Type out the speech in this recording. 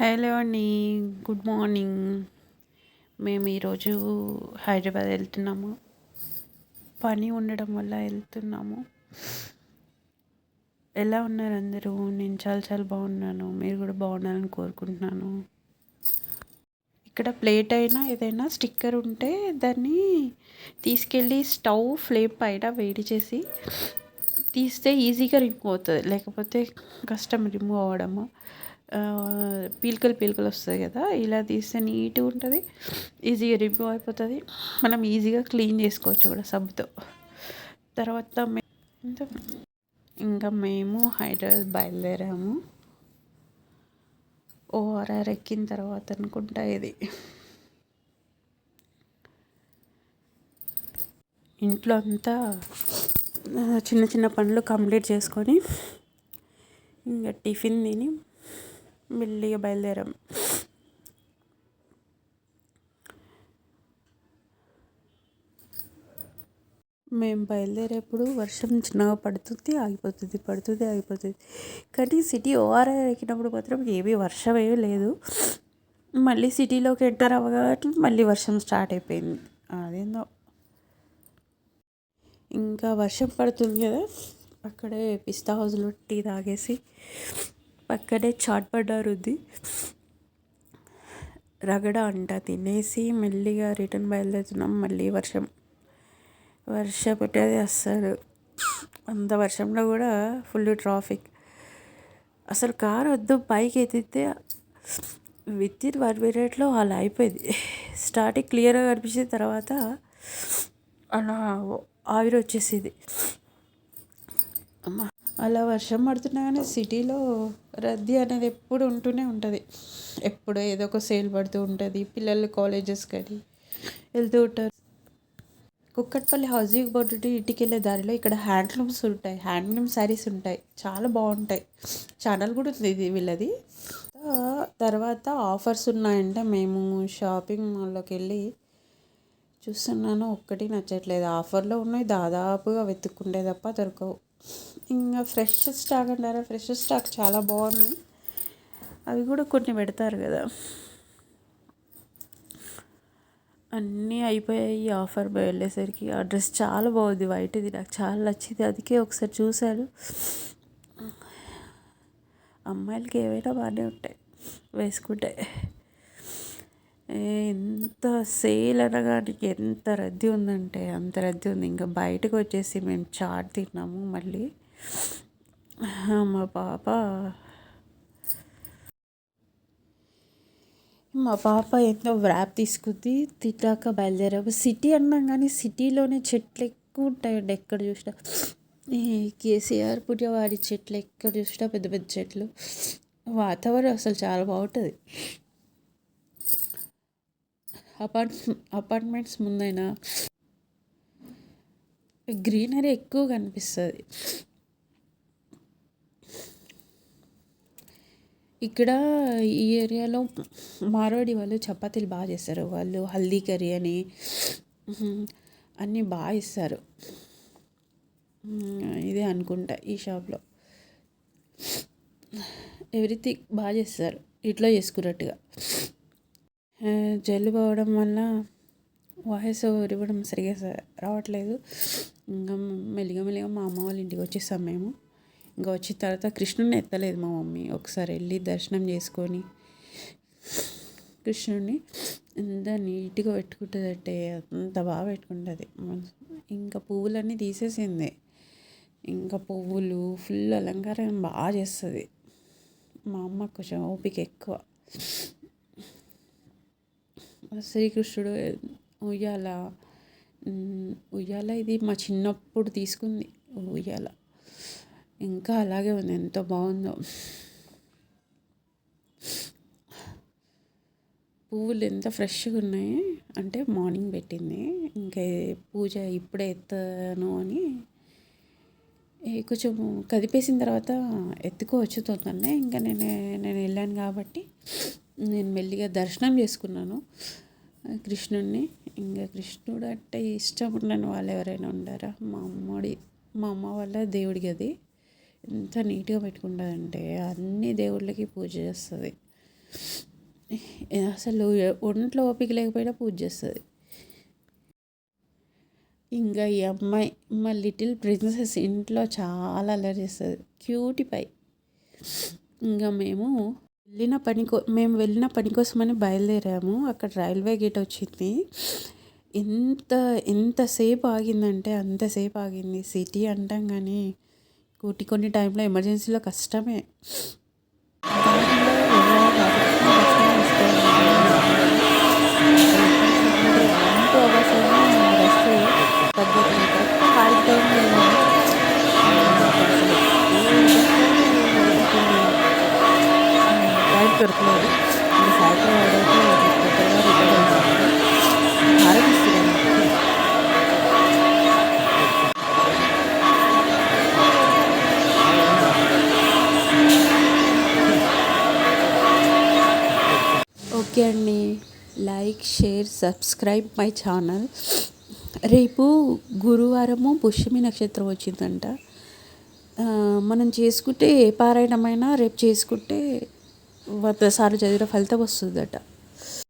Hello అండి good morning. మేము ఈరోజు హైదరాబాద్ వెళ్తున్నాము. పని ఉండడం వల్ల వెళ్తున్నాము. ఎలా ఉన్నారు అందరూ? నేను చాలా చాలా బాగున్నాను. మీరు కూడా బాగున్నారని కోరుకుంటున్నాను. ఇక్కడ ప్లేట్ అయినా ఏదైనా స్టిక్కర్ ఉంటే దాన్ని తీసుకెళ్ళి స్టవ్ ఫ్లేమ్ పైన వేడి చేసి తీస్తే ఈజీగా రిమూవ్ అవుతుంది. లేకపోతే కష్టం రిమూవ్ అవ్వడము. పీలికలు పీలికలు వస్తాయి కదా ఇలా తీస్తే నీట్గా ఉంటుంది ఈజీగా రిమూవ్ అయిపోతుంది. మనం ఈజీగా క్లీన్ చేసుకోవచ్చు కూడా సబ్బుతో. తర్వాత ఇంకా మేము హైదరాబాద్ బయలుదేరాము. ఓఆర్ఆర్ ఎక్కిన తర్వాత అనుకుంటా ఇది. ఇంట్లో అంతా చిన్న చిన్న పనులు కంప్లీట్ చేసుకొని ఇంకా టిఫిన్ తిని మెల్లిగా బయలుదేరాం. మేము బయలుదేరేప్పుడు వర్షం చిన్నగా పడుతుంది ఆగిపోతుంది పడుతుంది ఆగిపోతుంది. కానీ సిటీ ఓఆర్ఆర్ ఎక్కినప్పుడు మాత్రం ఏమీ వర్షం ఏమీ లేదు. మళ్ళీ సిటీలోకి ఎంటర్ అవ్వగానే మళ్ళీ వర్షం స్టార్ట్ అయిపోయింది. అదేందో. ఇంకా వర్షం పడుతుంది కదా అక్కడే పిస్తా హౌస్లో టీ తాగేసి పక్కనే చాట్ పడ్డారు ఉంది. రగడ అంట తినేసి మెల్లిగా రిటర్న్ బయలుదేరుతున్నాం. మళ్ళీ వర్షం వర్షం పెట్టేది అస్సలు. అంత వర్షంలో కూడా ఫుల్ ట్రాఫిక్. అసలు కారు వద్దు పైకి ఎత్తితే విత్ ఇన్ వన్ మినిట్లో అలా అయిపోయింది. స్టార్టింగ్ క్లియర్గా కనిపించిన తర్వాత అలా ఆవిరి వచ్చేసింది. అమ్మ. అలా వర్షం పడుతున్నా కానీ సిటీలో రద్దీ అనేది ఎప్పుడు ఉంటూనే ఉంటుంది. ఎప్పుడు ఏదో ఒక సేల్ పడుతూ ఉంటుంది. పిల్లలు కాలేజెస్ కానీ వెళ్తూ ఉంటారు. కుక్కట్పల్లి హౌసింగ్ బోర్డు ఇంటికి వెళ్ళే దారిలో ఇక్కడ హ్యాండ్లూమ్స్ ఉంటాయి. హ్యాండ్లూమ్ శారీస్ ఉంటాయి. చాలా బాగుంటాయి. ఛానల్ కూడా ఉంది ఇది వీళ్ళది. తర్వాత ఆఫర్స్ ఉన్నాయంటే. మేము షాపింగ్ మాల్లోకి వెళ్ళి చూస్తున్నాను. ఒక్కటి నచ్చట్లేదు. ఆఫర్లో ఉన్నాయి. దాదాపుగా వెతుక్కుంటే తప్ప దొరకవు. ఇంకా ఫ్రెష్ స్టాక్ అంటారా? ఫ్రెష్ స్టాక్ చాలా బాగుంది. అవి కూడా కొన్ని పెడతారు కదా. అన్నీ అయిపోయాయి ఆఫర్ వెళ్ళేసరికి. ఆ డ్రెస్ చాలా బాగుంది వైట్ది నాకు చాలా నచ్చింది. అందుకే ఒకసారి చూశాను. అమ్మాయిలకి ఏవైనా బాగానే ఉంటాయి వేసుకుంటే. ఎంత సేల్ అనగానికి ఎంత రద్దీ ఉందంటే అంత రద్దీ ఉంది. ఇంకా బయటకు వచ్చేసి మేము చాట్ తిన్నాము మళ్ళీ. మా పాప. మా పాప ఎంతో వ్రాప్ తీసుకుంది తిట్టాక బయలుదేరాము. సిటీ అన్నాం కానీ సిటీలోనే చెట్లు ఎక్కువ ఉంటాయండి ఎక్కడ చూసినా. ఈ కేసీఆర్ పుట్టినవాడి చెట్లు ఎక్కడ చూసినా పెద్ద పెద్ద చెట్లు. వాతావరణం అసలు చాలా బాగుంటుంది. అపార్ట్ అపార్ట్మెంట్స్ ముందైనా గ్రీనరీ ఎక్కువ కనిపిస్తుంది. ఇక్కడ ఈ ఏరియాలో మార్వాడి వాళ్ళు చపాతీలు బాగా చేస్తారు. వాళ్ళు హల్దీ కర్రీ అని అన్నీ బాగా ఇస్తారు ఇదే అనుకుంటా ఈ షాప్లో. ఎవ్రీథింగ్ బాగా చేస్తారు. ఇట్లా చేసుకున్నట్టుగా. జల్లు పోవడం వల్ల వాయిస్ ఇవ్వడం సరిగా రావట్లేదు. ఇంకా మెల్లిగా మెల్లిగా మా అమ్మ వాళ్ళ ఇంటికి వచ్చేసాం మేము. ఇంకా వచ్చిన తర్వాత కృష్ణుని ఎత్తలేదు మా మమ్మీ. ఒకసారి వెళ్ళి దర్శనం చేసుకొని కృష్ణుడిని ఎంత నీట్గా పెట్టుకుంటుందంటే అంత బాగా పెట్టుకుంటుంది. ఇంకా పువ్వులన్నీ తీసేసింది. ఇంకా పువ్వులు ఫుల్ అలంకారం బాగా చేస్తుంది. మా అమ్మ కొంచెం ఓపిక ఎక్కువ. శ్రీకృష్ణుడు ఉయ్యాల ఉయ్యాల ఇది మా చిన్నప్పుడు తీసుకుంది. ఉయ్యాల. ఇంకా అలాగే ఉంది. ఎంత బాగుందో. పువ్వులు ఎంత ఫ్రెష్గా ఉన్నాయి. అంటే మార్నింగ్ పెట్టింది. ఇంకా పూజ ఇప్పుడే ఎత్తాను అని. కొంచెం కదిపేసిన తర్వాత ఎత్తుకోవచ్చు తొందరనే. ఇంకా నేను నేను వెళ్ళాను కాబట్టి నేను మెల్లిగా దర్శనం చేసుకున్నాను. కృష్ణుడిని ఇంకా కృష్ణుడు అంటే ఇష్టం ఉండని వాళ్ళు ఎవరైనా ఉండారా? మా అమ్మడి మా అమ్మ వాళ్ళ దేవుడికి అది. ఎంత నీట్గా పెట్టుకుంటుందంటే అన్ని దేవుళ్ళకి పూజ చేస్తుంది. అసలు ఒంట్లో ఓపిక లేకపోయినా పూజ చేస్తుంది. ఇంకా ఈ అమ్మాయి మా లిటిల్ ప్రిన్సెస్ ఇంట్లో చాలా అల్లరి చేస్తుంది. Cutie pie. ఇంకా మేము వెళ్ళిన పని కో మేము వెళ్ళిన పని కోసమని బయలుదేరాము. అక్కడ రైల్వే గేట్ వచ్చింది. ఎంత ఎంతసేపు ఆగిందంటే అంతసేపు ఆగింది. సిటీ అంటాం కానీ కూటి కొన్ని టైంలో ఎమర్జెన్సీలో కష్టమే. దొరకలేదు. సాయంత్రం ఓకే అండి. Like share subscribe my channel. రేపు గురువారము పుష్యమి నక్షత్రం వచ్చిందంట. మనం చేసుకుంటే ఏ పారాయణమైనా రేపు చేసుకుంటే వంద సార్లు చదివిన ఫలితం వస్తుందట.